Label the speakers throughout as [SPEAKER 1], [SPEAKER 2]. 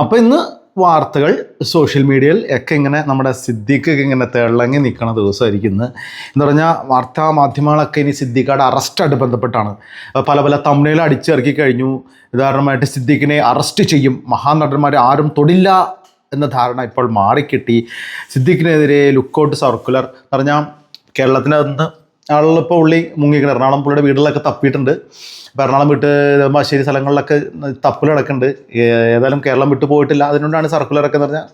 [SPEAKER 1] അപ്പോൾ ഇന്ന് വാർത്തകൾ സോഷ്യൽ മീഡിയയിൽ ഒക്കെ ഇങ്ങനെ നമ്മുടെ സിദ്ദിഖ് ഇങ്ങനെ തിളങ്ങി നിൽക്കുന്ന ദിവസമായിരിക്കും ഇന്ന്. എന്ന് പറഞ്ഞാൽ വാർത്താ മാധ്യമങ്ങളൊക്കെ ഇനി സിദ്ദിഖയുടെ അറസ്റ്റായിട്ട് ബന്ധപ്പെട്ടാണ്. പല പല തമിഴിൽ അടിച്ചിറക്കി കഴിഞ്ഞു. ഉദാഹരണമായിട്ട് സിദ്ദിഖിനെ അറസ്റ്റ് ചെയ്യും. മഹാനടന്മാരെ ആരും തൊടില്ല എന്ന ധാരണ ഇപ്പോൾ മാറിക്കിട്ടി. സിദ്ദിഖിനെതിരെ ലുക്കൗട്ട് സർക്കുലർ പറഞ്ഞാൽ കേരളത്തിനകത്ത് ആളിപ്പോൾ ഉള്ളി മുങ്ങിക്കണം. എറണാകുളം പുള്ളിയുടെ വീടുകളിലൊക്കെ തപ്പിയിട്ടുണ്ട്. അപ്പോൾ എറണാകുളം വിട്ട് നെടുമ്പാശ്ശേരി സ്ഥലങ്ങളിലൊക്കെ തപ്പൽ കിടക്കുന്നുണ്ട്. ഏതായാലും കേരളം വിട്ട് പോയിട്ടില്ല. അതിനോടാണ് സർക്കുലറൊക്കെ എന്ന് പറഞ്ഞാൽ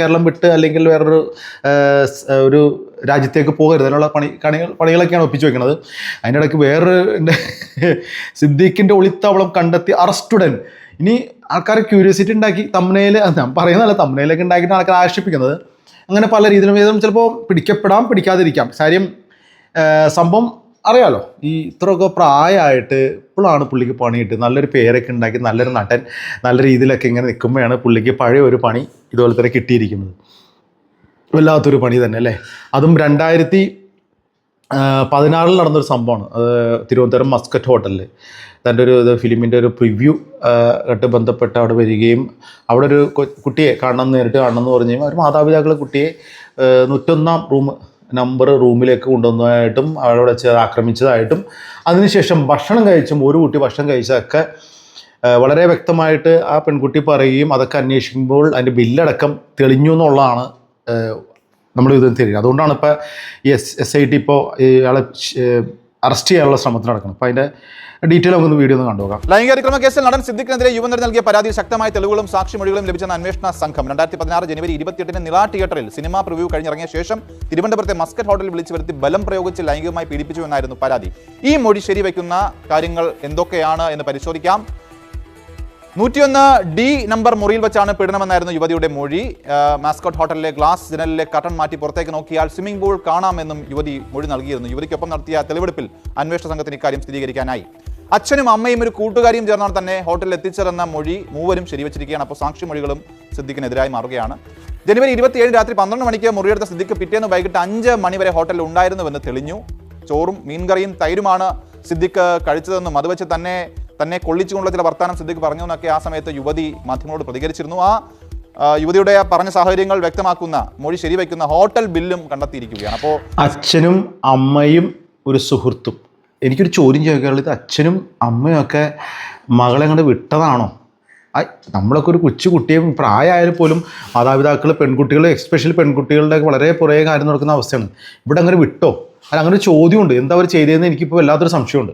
[SPEAKER 1] കേരളം വിട്ട് അല്ലെങ്കിൽ വേറൊരു ഒരു രാജ്യത്തേക്ക് പോകരുത്. അതിനുള്ള പണി കണികൾ പണികളൊക്കെയാണ് ഒപ്പിച്ചു വെക്കുന്നത്. അതിന്റെ ഇടയ്ക്ക് വേറൊരു സിദ്ദീഖിന്റെ ഒളിത്താവളം കണ്ടെത്തി അറസ്റ്റുടൻ ഇനി ആൾക്കാർ ക്യൂരിയോസിറ്റി ഉണ്ടാക്കി തമ്മനയിൽ ഞാൻ പറയുന്നതല്ല തമ്മനയിലൊക്കെ ഉണ്ടാക്കിയിട്ട് ആൾക്കാർ ആകർഷിപ്പിക്കുന്നത്. അങ്ങനെ പല രീതിയിലും ചിലപ്പോൾ പിടിക്കപ്പെടാം പിടിക്കാതിരിക്കാം. കാര്യം സംഭവം അറിയാലോ. ഈ ഇത്രയൊക്കെ പ്രായമായിട്ട് ഇപ്പോഴാണ് പുള്ളിക്ക് പണി കിട്ടുന്നത് നല്ലൊരു പേരൊക്കെ ഉണ്ടാക്കി നല്ലൊരു നടൻ നല്ല രീതിയിലൊക്കെ ഇങ്ങനെ നിൽക്കുമ്പോഴാണ് പുള്ളിക്ക് പഴയ ഒരു പണി ഇതുപോലെ തന്നെ കിട്ടിയിരിക്കുന്നത്. വല്ലാത്തൊരു പണി തന്നെ അല്ലേ? അതും രണ്ടായിരത്തി പതിനാറിൽ നടന്നൊരു സംഭവമാണ്. അത് തിരുവനന്തപുരം മസ്കറ്റ് ഹോട്ടലിൽ. തന്റെ ഒരു ഫിലിമിന്റെ ഒരു പ്രിവ്യൂ ആയിട്ട് ബന്ധപ്പെട്ട് അവിടെ വരികയും അവിടെ ഒരു കുട്ടിയെ കാണണം നേരിട്ട് കാണണം എന്ന് പറഞ്ഞു കഴിഞ്ഞാൽ ഒരു മാതാപിതാക്കളെ കുട്ടിയെ നൂറ്റൊന്നാം റൂം നമ്പർ റൂമിലേക്ക് കൊണ്ടുവന്നതായിട്ടും അവിടെ വെച്ച് ആക്രമിച്ചതായിട്ടും. അതിനുശേഷം ഭക്ഷണം കഴിച്ചും ഒരു കുട്ടി ഭക്ഷണം കഴിച്ചതൊക്കെ വളരെ വ്യക്തമായിട്ട് ആ പെൺകുട്ടി പറയുകയും അതൊക്കെ അന്വേഷിക്കുമ്പോൾ അതിന്റെ ബില്ലടക്കം തെളിഞ്ഞു എന്നുള്ളതാണ് നമ്മൾ ഇത് അതുകൊണ്ടാണ് ഇപ്പോൾ എസ് എസ് ഐ ടി ഇപ്പോൾ ഇയാളെ അറസ്റ്റ് ചെയ്യാനുള്ള ശ്രമത്തിൽ നടക്കുന്നത് അപ്പോൾ അതിന്റെ ഡീറ്റെയിൽ നമുക്കൊന്ന് വീഡിയോ ഒന്ന് കണ്ടുപോകാം
[SPEAKER 2] ലൈംഗിക കേസിൽ നടൻ സിദ്ദിഖിനെതിരെ യുവനർ നൽകിയ പരാതിയിൽ ശക്തമായ തെളിവുകളും സാക്ഷിമൊഴികളും ലഭിച്ചെന്ന അന്വേഷണ സംഘം രണ്ടായിരത്തി പതിനാറ് ജനുവരി ഇരുപത്തിയെട്ടിന് നിള തിയേറ്ററിൽ സിനിമാ പ്രിവ്യൂ കഴിഞ്ഞിറങ്ങിയ ശേഷം തിരുവനന്തപുരത്തെ മസ്കറ്റ് ഹോട്ടലിൽ വിളിച്ചു വരുത്തി ബലം പ്രയോഗിച്ച് ലൈംഗികമായി പീഡിപ്പിച്ചു എന്നായിരുന്നു പരാതി. ഈ മൊഴി ശരിവയ്ക്കുന്ന കാര്യങ്ങൾ എന്തൊക്കെയാണ് എന്ന് പരിശോധിക്കാം. നൂറ്റിയൊന്ന് ഡി നമ്പർ മുറിയിൽ വെച്ചാണ് പീഡനമെന്നായിരുന്നു യുവതിയുടെ മൊഴി. മാസ്കോട്ട് ഹോട്ടലിലെ ഗ്ലാസ് ജനലിലെ കട്ടൺ മാറ്റി പുറത്തേക്ക് നോക്കിയാൽ സ്വിമ്മിംഗ് പൂൾ കാണാമെന്നും യുവതി മൊഴി നൽകിയിരുന്നു. യുവതിക്കൊപ്പം നടത്തിയ തെളിവെടുപ്പിൽ അന്വേഷണ സംഘത്തിന് ഇക്കാര്യം സ്ഥിരീകരിക്കാനായി. അച്ഛനും അമ്മയും ഒരു കൂട്ടുകാരിയും ചേർന്നാണ് തന്നെ ഹോട്ടലിൽ എത്തിച്ചതെന്ന മൊഴി മൂവരും ശരിവച്ചിരിക്കുകയാണ്. അപ്പോൾ സാക്ഷി മൊഴികളും സിദ്ദിഖിനെതിരായി മാറുകയാണ്. ജനുവരി ഇരുപത്തിയേഴ് രാത്രി പന്ത്രണ്ട് മണിക്ക് മുറിയെടുത്ത സിദ്ദിഖ് പിറ്റേന്ന് വൈകിട്ട് അഞ്ച് മണിവരെ ഹോട്ടലിൽ ഉണ്ടായിരുന്നുവെന്ന് തെളിഞ്ഞു. ചോറും മീൻകറിയും തൈരുമാണ് സിദ്ദിഖ് കഴിച്ചതെന്നും അത് വെച്ച് തന്നെ തന്നെ കൊള്ളിച്ചുകൊണ്ടുള്ള ചില വർത്തമാനം സിദ്ദിഖ് പറഞ്ഞു എന്നൊക്കെ ആ സമയത്ത് യുവതി മാധ്യമങ്ങളോട് പ്രതികരിച്ചിരുന്നു. ആ യുവതിയുടെ പറഞ്ഞ സാഹചര്യങ്ങൾ വ്യക്തമാക്കുന്ന മൊഴി ശരിവയ്ക്കുന്ന ഹോട്ടൽ ബില്ലും കണ്ടെത്തിയിരിക്കുകയാണ്. അപ്പോൾ
[SPEAKER 1] അച്ഛനും അമ്മയും ഒരു സുഹൃത്തും. എനിക്കൊരു ചോദ്യം ചോദിക്കാനുള്ളത് അച്ഛനും അമ്മയും ഒക്കെ മകളെ അങ്ങോട്ട് വിട്ടതാണോ? നമ്മളൊക്കെ ഒരു കൊച്ചു കുട്ടിയും പ്രായമായാലും പോലും മാതാപിതാക്കൾ പെൺകുട്ടികൾ എക്സ്പെഷ്യലി പെൺകുട്ടികളുടെ വളരെ പുറകെ കാര്യം നടക്കുന്ന അവസ്ഥയാണ്. ഇവിടെ അങ്ങനെ വിട്ടോ? അല്ല അങ്ങനെ ചോദ്യമുണ്ട്. എന്താ അവർ ചെയ്തതെന്ന് എനിക്കിപ്പോൾ വല്ലാത്തൊരു സംശയമുണ്ട്.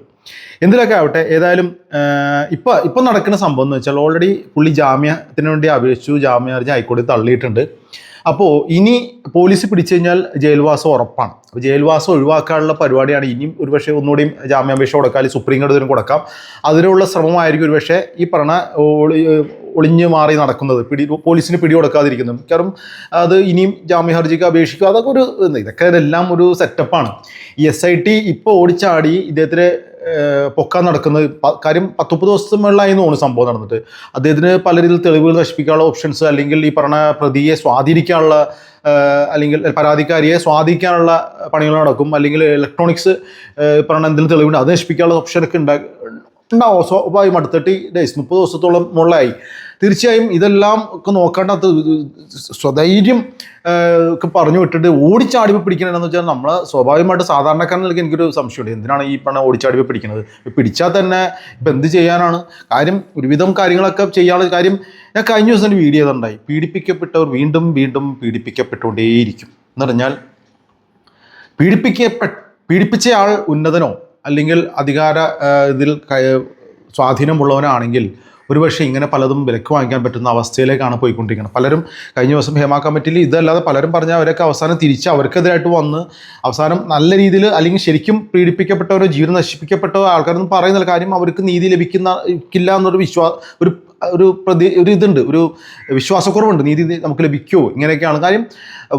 [SPEAKER 1] എന്തിലൊക്കെ ആവട്ടെ ഏതായാലും ഇപ്പം ഇപ്പം നടക്കുന്ന സംഭവം എന്ന് വെച്ചാൽ ഓൾറെഡി പുള്ളി ജാമ്യത്തിന് വേണ്ടി അപേക്ഷിച്ചു ജാമ്യ ഹർജി ഹൈക്കോടതി തള്ളിയിട്ടുണ്ട്. അപ്പോൾ ഇനി പോലീസ് പിടിച്ചു കഴിഞ്ഞാൽ ജയിൽവാസം ഉറപ്പാണ്. അപ്പോൾ ജയിൽവാസം ഒഴിവാക്കാനുള്ള പരിപാടിയാണ് ഇനിയും ഒരുപക്ഷെ ഒന്നുകൂടിയും ജാമ്യാപേക്ഷ കൊടുക്കാം അല്ലെങ്കിൽ സുപ്രീം കോടതിയിലും കൊടുക്കാം. അതിനുള്ള ശ്രമമായിരിക്കും ഒരുപക്ഷെ ഈ പറഞ്ഞ ഒളിഞ്ഞു മാറി നടക്കുന്നത് പിടി പോലീസിന് പിടി കൊടുക്കാതിരിക്കുന്നത് കാരണം അത് ഇനിയും ജാമ്യ ഹർജിക്ക് അപേക്ഷിക്കുക അതൊക്കെ ഒരു ഇതൊക്കെ എല്ലാം ഒരു സെറ്റപ്പാണ് എസ് ഐ ടി ഇപ്പോൾ ഓടിച്ചാടി ഇദ്ദേഹത്തിന് പൊക്കാൻ നടക്കുന്നത്. കാര്യം പത്തൊമ്പത് ദിവസത്തിന് മുകളിലായി തോന്നുന്നു സംഭവം നടന്നിട്ട്. അദ്ദേഹത്തിന് പല രീതിയിൽ തെളിവുകൾ നശിപ്പിക്കാനുള്ള ഓപ്ഷൻസ് അല്ലെങ്കിൽ ഈ പറഞ്ഞ പ്രതിയെ സ്വാധീനിക്കാനുള്ള അല്ലെങ്കിൽ പരാതിക്കാരിയെ സ്വാധീനിക്കാനുള്ള പണികൾ നടക്കും. അല്ലെങ്കിൽ ഇലക്ട്രോണിക്സ് പറഞ്ഞ എന്തെങ്കിലും തെളിവുണ്ട് അത് നശിപ്പിക്കാനുള്ള ഓപ്ഷനൊക്കെ ഉണ്ടാ ഉണ്ടാവും സ്വാഭാവികം അടുത്ത ഡേയ്സ് മുപ്പത് ദിവസത്തോളം മുകളിലായി തീർച്ചയായും ഇതെല്ലാം ഒക്കെ നോക്കേണ്ടത് സ്വധൈര്യം ഒക്കെ പറഞ്ഞു വിട്ടിട്ട് ഓടിച്ചാടിപ്പ് പിടിക്കണമെന്ന് വെച്ചാൽ നമ്മൾ സ്വാഭാവികമായിട്ട് സാധാരണക്കാരൻ നിലയ്ക്ക് എനിക്കൊരു സംശയമുണ്ട്. എന്തിനാണ് ഈ പണം ഓടിച്ചാടിപ്പ് പിടിക്കുന്നത് പിടിച്ചാൽ തന്നെ ഇപ്പം എന്ത് ചെയ്യാനാണ്? കാര്യം ഒരുവിധം കാര്യങ്ങളൊക്കെ ചെയ്യാനുള്ള കാര്യം ഞാൻ കഴിഞ്ഞ ദിവസം ഒരു വീഡിയോ ഉണ്ടായി പീഡിപ്പിക്കപ്പെട്ടവർ വീണ്ടും വീണ്ടും പീഡിപ്പിക്കപ്പെട്ടുകൊണ്ടേയിരിക്കും. എന്ന് പറഞ്ഞാൽ പീഡിപ്പിക്കപ്പെ പീഡിപ്പിച്ചയാൾ ഉന്നതനോ അല്ലെങ്കിൽ അധികാര ഇതിൽ സ്വാധീനമുള്ളവനാണെങ്കിൽ ഒരുപക്ഷെ ഇങ്ങനെ പലതും വിലക്ക് വാങ്ങിക്കാൻ പറ്റുന്ന അവസ്ഥയിലേക്കാണ് പോയിക്കൊണ്ടിരിക്കുന്നത്. പലരും കഴിഞ്ഞ ദിവസം ഹേമ കമ്മിറ്റിയിൽ ഇതല്ലാതെ പലരും പറഞ്ഞ അവരൊക്കെ അവസാനം തിരിച്ച് അവർക്കെതിരായിട്ട് വന്ന് അവസാനം നല്ല രീതിയിൽ അല്ലെങ്കിൽ ശരിക്കും പീഡിപ്പിക്കപ്പെട്ടവരോ ജീവൻ നശിപ്പിക്കപ്പെട്ട ആൾക്കാരൊന്നും പറയുന്നില്ല കാര്യം അവർക്ക് നീതി ലഭിക്കുന്ന ഇല്ല എന്നൊരു വിശ്വാ ഒരു ഒരു പ്രതി ഒരു ഇതുണ്ട് ഒരു വിശ്വാസക്കുറവുണ്ട് നീതി നമുക്ക് ലഭിക്കുമോ ഇങ്ങനെയൊക്കെയാണ്. കാര്യം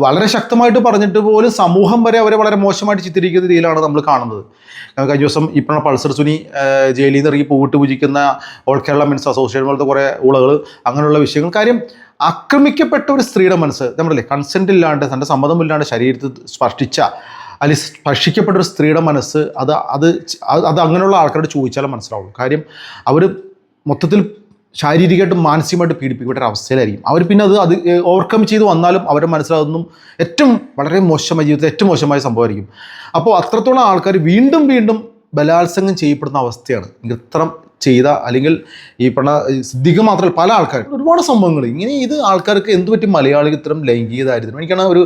[SPEAKER 1] വളരെ ശക്തമായിട്ട് പറഞ്ഞിട്ട് പോലും സമൂഹം വരെ അവരെ വളരെ മോശമായിട്ട് ചിത്രീകരിക്കുന്ന രീതിയിലാണ് നമ്മൾ കാണുന്നത്. കഴിഞ്ഞ ദിവസം ഇപ്പോൾ പൾസർ സുനി ജയിലിൽ നിന്ന് ഇറങ്ങി പൂവിട്ട് പൂജിക്കുന്ന ഓൾ കേരള മെൻസ് അസോസിയേഷൻ പോലത്തെ കുറേ ഉളകൾ അങ്ങനെയുള്ള വിഷയങ്ങൾ. കാര്യം ആക്രമിക്കപ്പെട്ട ഒരു സ്ത്രീയുടെ മനസ്സ് നമ്മളല്ലേ കൺസെന്റ് ഇല്ലാണ്ട് തന്റെ സമ്മതമില്ലാണ്ട് ശരീരത്തിൽ സ്പർശിച്ച അല്ലെങ്കിൽ സ്പർശിക്കപ്പെട്ട ഒരു സ്ത്രീയുടെ മനസ്സ് അത് അത് അത് അങ്ങനെയുള്ള ആൾക്കാരോട് ചോദിച്ചാലേ മനസ്സിലാവുള്ളൂ. കാര്യം അവർ മൊത്തത്തിൽ ശാരീരികമായിട്ടും മാനസികമായിട്ട് പീഡിപ്പിക്കപ്പെട്ട ഒരു അവസ്ഥയിലായിരിക്കും. അവർ പിന്നെ അത് അത് ഓവർകം ചെയ്ത് വന്നാലും അവരുടെ മനസ്സിലാകുന്നതും ഏറ്റവും വളരെ മോശമായ ജീവിതത്തിൽ ഏറ്റവും മോശമായ സംഭവമായിരിക്കും. അപ്പോൾ അത്രത്തോളം ആൾക്കാർ വീണ്ടും വീണ്ടും ബലാത്സംഗം ചെയ്യപ്പെടുന്ന അവസ്ഥയാണ്. നൃത്തം ചെയ്ത അല്ലെങ്കിൽ ഈ പറഞ്ഞ സിദ്ധിക്ക് മാത്രമല്ല പല ആൾക്കാർ. ഒരുപാട് സംഭവങ്ങൾ. ഇങ്ങനെ ഇത് ആൾക്കാർക്ക് എന്ത് പറ്റി മലയാളികൾ ഇത്തരം ലൈംഗികതായിരുന്നു എനിക്കാണ് ഒരു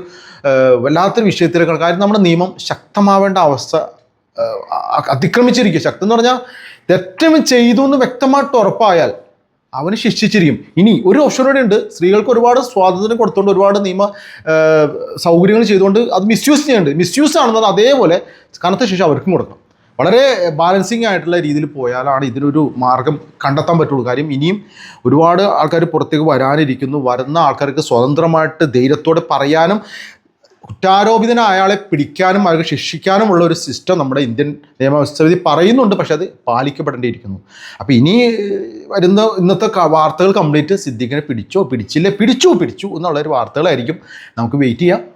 [SPEAKER 1] വല്ലാത്തൊരു വിഷയത്തിലേക്കാണ് കാര്യം നമ്മുടെ നിയമം ശക്തമാവേണ്ട അവസ്ഥ അതിക്രമിച്ചിരിക്കുക. ശക്തം എന്ന് പറഞ്ഞാൽ തെറ്റം ചെയ്തു എന്ന് വ്യക്തമായിട്ട് ഉറപ്പായാൽ അവന് ശിക്ഷിച്ചിരിക്കും. ഇനി ഒരു ഓപ്ഷൻ കൂടെ ഉണ്ട്. സ്ത്രീകൾക്ക് ഒരുപാട് സ്വാതന്ത്ര്യം കൊടുത്തുകൊണ്ട് ഒരുപാട് നിയമ സൗകര്യങ്ങൾ ചെയ്തുകൊണ്ട് അത് മിസ്യൂസ് ചെയ്യുന്നുണ്ട്. മിസ്യൂസ് ആണെന്നത് അതേപോലെ കനത്ത ശിക്ഷ അവർക്കും കൊടുക്കണം. വളരെ ബാലൻസിങ് ആയിട്ടുള്ള രീതിയിൽ പോയാലാണ് ഇതിനൊരു മാർഗം കണ്ടെത്താൻ പറ്റുള്ളൂ. കാര്യം ഇനിയും ഒരുപാട് ആൾക്കാർ പുറത്തേക്ക് വരാനിരിക്കുന്നു. വരുന്ന ആൾക്കാർക്ക് സ്വതന്ത്രമായിട്ട് ധൈര്യത്തോടെ പറയാനും കുറ്റാരോപിതനായ അയാളെ പിടിക്കാനും അയാൾക്ക് ശിക്ഷിക്കാനുമുള്ള ഒരു സിസ്റ്റം നമ്മുടെ ഇന്ത്യൻ നിയമവ്യവസ്ഥ പറയുന്നുണ്ട് പക്ഷെ അത് പാലിക്കപ്പെടേണ്ടിയിരിക്കുന്നു. അപ്പോൾ ഇനി വരുന്ന ഇന്നത്തെ വാർത്തകൾ കംപ്ലീറ്റ് സിദ്ദീഖിനെ പിടിച്ചോ പിടിച്ചില്ലേ പിടിച്ചു പിടിച്ചു എന്നുള്ളൊരു വാർത്തകളായിരിക്കും നമുക്ക് വെയിറ്റ് ചെയ്യാം.